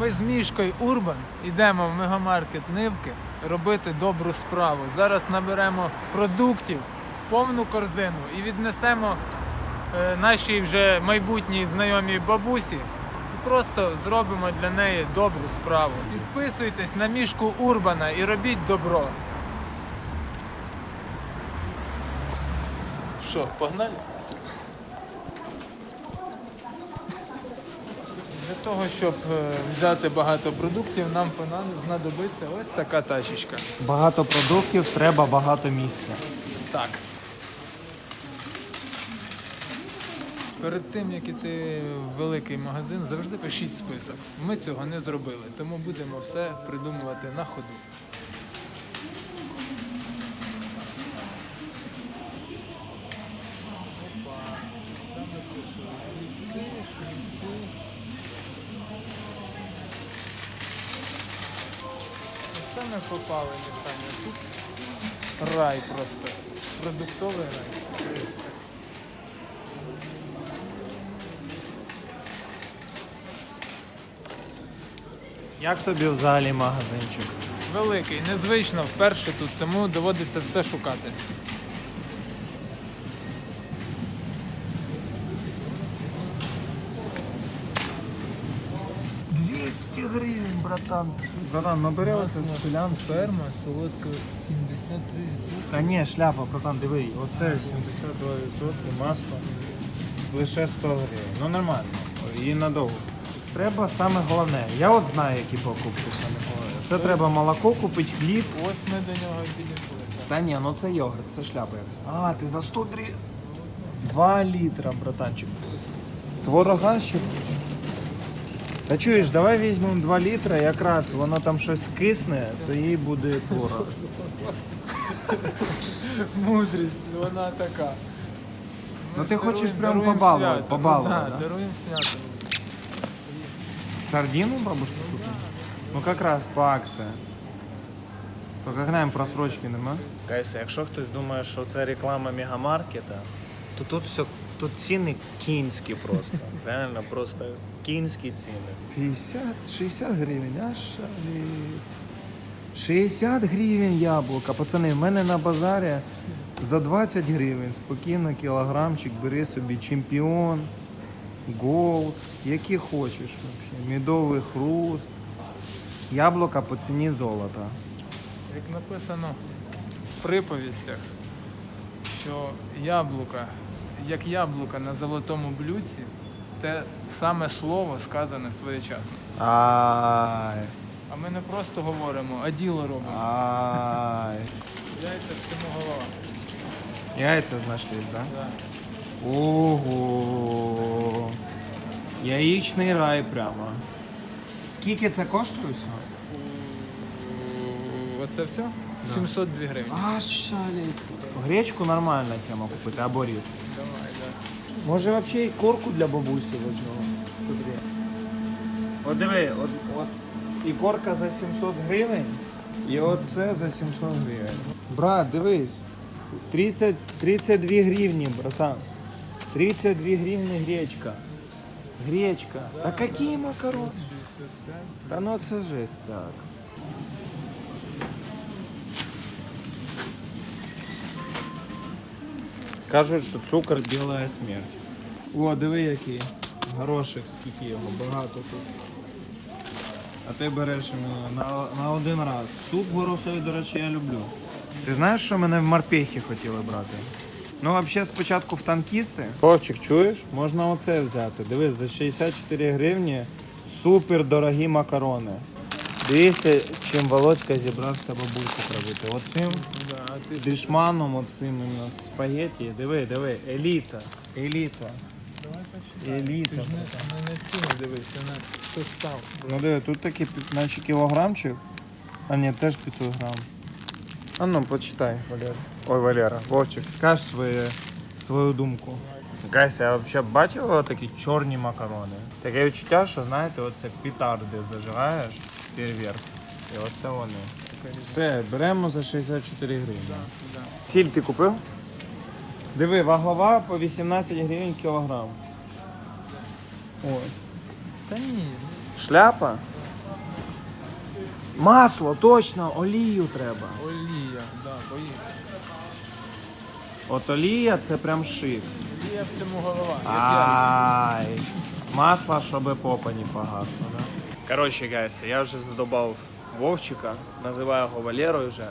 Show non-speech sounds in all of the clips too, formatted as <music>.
Ми з Мішкою Урбан йдемо в мегамаркет Нивки робити добру справу. Зараз наберемо продуктів, повну корзину і віднесемо е, нашій вже майбутній знайомій бабусі. І просто зробимо для неї добру справу. Підписуйтесь на мішку Урбана і робіть добро. Що, погнали? Для того, щоб е, взяти багато продуктів, нам знадобиться ось така тачечка. Багато продуктів, треба багато місця. Так. Перед тим, як іти в великий магазин, завжди пишіть список. Ми цього не зробили, тому будемо все придумувати на ходу. Опа. Там я пишу хлібці, хлібці. Це ми попали, Мішаня. Тут рай просто. Продуктовий рай. Як тобі взагалі магазинчик? Великий, незвично, вперше тут, тому доводиться все шукати. – братан. Братан, набери оце з селян. Ферма, солодка 73%. Та ні, шляпа, братан, диви. Оце 72% масло. Лише 100 гривень. Ну нормально. І надовго. Треба саме головне. Я от знаю, які покупки саме головне. Це треба молоко купити, хліб. Ось ми до нього підійшли. Та ні, ну це йогурт, це шляпа якась. А, ти за 100 гривень. 2 літра, братанчик. Творога ще. Та чуєш, давай візьмемо 2 літра, якраз воно там щось кисне, то їй буде творог. Мудрість, вона така. Ну, ти хочеш прям побалувати, свято. побалувати, Да, да? даруємо свято. Сардину бабушка купила? Ну якраз по акції. Тільки глянемо просрочки нема. Гайся, якщо хтось думає, що це реклама мегамаркета, то тут все тут ціни кінські просто. <laughs> Реально, просто кінські ціни. 50-60 гривень, аж 60 гривень яблука. Пацани, в мене на базарі за 20 гривень спокійно кілограмчик бери собі чемпіон, голд, які хочеш вообще. Медовий хруст. Яблука по ціні золота. Як написано в приповістях, що яблука, як яблука на золотому блюдці, те саме слово сказане своєчасно. Ай, А ми не просто говоримо, а діло робимо. ай. Яйця всьому голова. Яйця знайшлись, так? Да? Да. Ого. Яєчний рай прямо. Скільки це коштує все? Оце все? 702 гривні. А, шалить. Гречку нормальна тема купити, або рис. Давай, да. Може взагалі і корку для бабусі візьмемо. Смотри. От диви, от, от і корка за 700 гривень, і оце за 700 гривень. Брат, дивись. 30, 32 гривні, братан. 32 гривні гречка. Гречка. Та які макарони? 65. Та ну це жесть так. Кажуть, що цукор біла смерть. О, диви який. Горошек, скільки його, багато тут. А ти береш на, на один раз. Суп гороховий, до речі, я люблю. Ти знаєш, що мене в морпехи хотіли брати? Ну, взагалі, спочатку в танкісти. Ховчик, чуєш? Можна оце взяти. Дивись, за 64 гривні супер дорогі макарони. Дивіться, чим Володька зібрався бабусю робити. Оцим Да, а ти дешманом, оцим іменно спагеті. Диви, диви, еліта. Еліта. давай почитай. Еліта. Ти ж не, не на ціну дивишся, на состав. Ну диви, тут такий пі- наче кілограмчик. А ні, теж 500 грам. А ну, почитай, Валера. Ой, Валера, Вовчик, скаж своє, свою думку. Гайся, а взагалі бачила такі чорні макарони? Таке відчуття, що знаєте, оце петарди зажигаєш, фейерверк. І оце вони. Все, беремо за 64 гривні. Да. Сіль ти купив? Диви, вагова по 18 гривень кілограм. Ой. Та ні, Шляпа? Масло, точно, олію треба. Олія, да, поїхали. От олія це прям шик. Олія в цьому голова. Ай. Масло, щоб попа не погасла, да? Коротше, гайс, я вже задобав Вовчика, називаю його Валерою вже.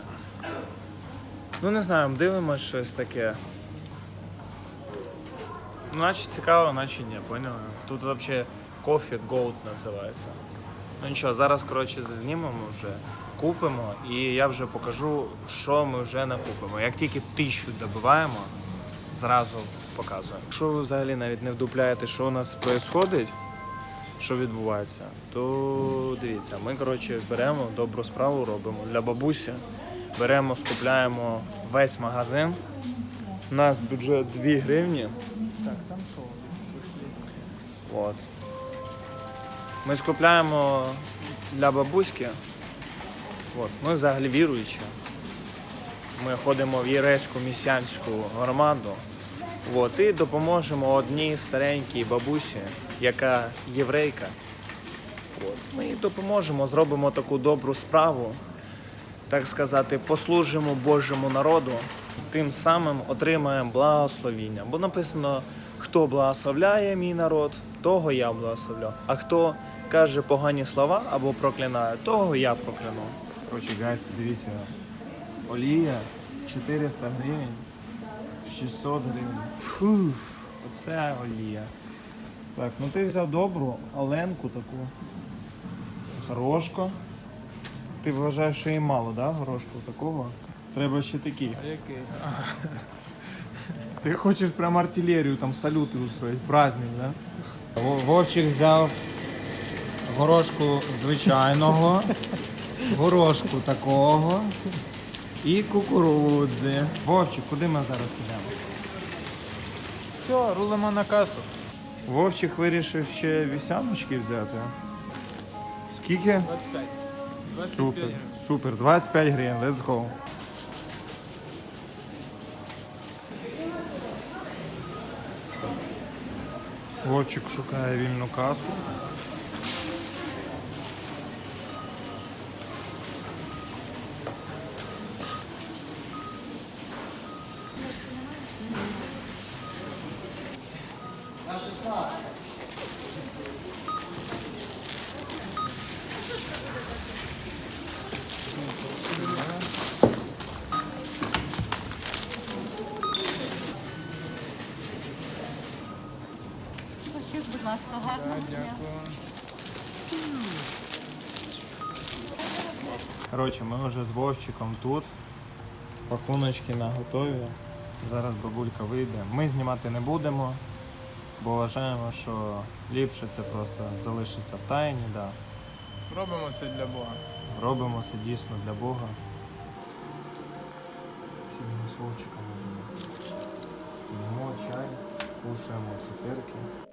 Ну не знаю, дивимось щось таке. Ну, наче цікаво, наче ні, поняли? Тут взагалі Coffee Gold називається. Ну нічого, зараз, коротше, знімемо вже, купимо і я вже покажу, що ми вже накупимо. Як тільки тисячу добиваємо, зразу показуємо. Якщо ви взагалі навіть не вдупляєте, що у нас відбувається, що відбувається, то дивіться, ми коротше беремо добру справу, робимо для бабусі. Беремо, скупляємо весь магазин. У нас бюджет 2 гривні. Так, там? От. Ми скупляємо для бабуськи. От. Ми взагалі віруючі. Ми ходимо в єрейську місіанську громаду. От. І допоможемо одній старенькій бабусі, яка єврейка. От. Ми їй допоможемо, зробимо таку добру справу, так сказати, послужимо Божому народу, тим самим отримаємо благословіння. Бо написано, хто благословляє мій народ, того я благословлю. А хто каже погані слова або проклинає, того я прокляну. Короче, гайс, дивіться. Олія 400 гривень, 600 гривень. Фух, оце олія. Так, ну ти взяв добру оленку таку. Горошко. Ти вважаєш, що їй мало, да? Горошку такого? Треба ще такі. А який? Ти хочеш прям артилерію, там салюти устроїть, праздник, да? Вовчик взяв горошку звичайного, горошку такого і кукурудзи. Вовчик, куди ми зараз йдемо? Все, рулимо на касу. Вовчик вирішив ще вісяночки взяти. Скільки? 25. 25 Супер, гривень. супер, 25 гривень, let's go. Вовчик шукає вільну касу. Дякую. Коротше, ми вже з Вовчиком тут. Пакуночки наготові. Зараз бабулька вийде. Ми знімати не будемо, бо вважаємо, що ліпше це просто залишиться в тайні. Да. Робимо це для Бога. Робимо це дійсно для Бога. Сидимо з Вовчиком вже. П'ємо чай, кушаємо цукерки.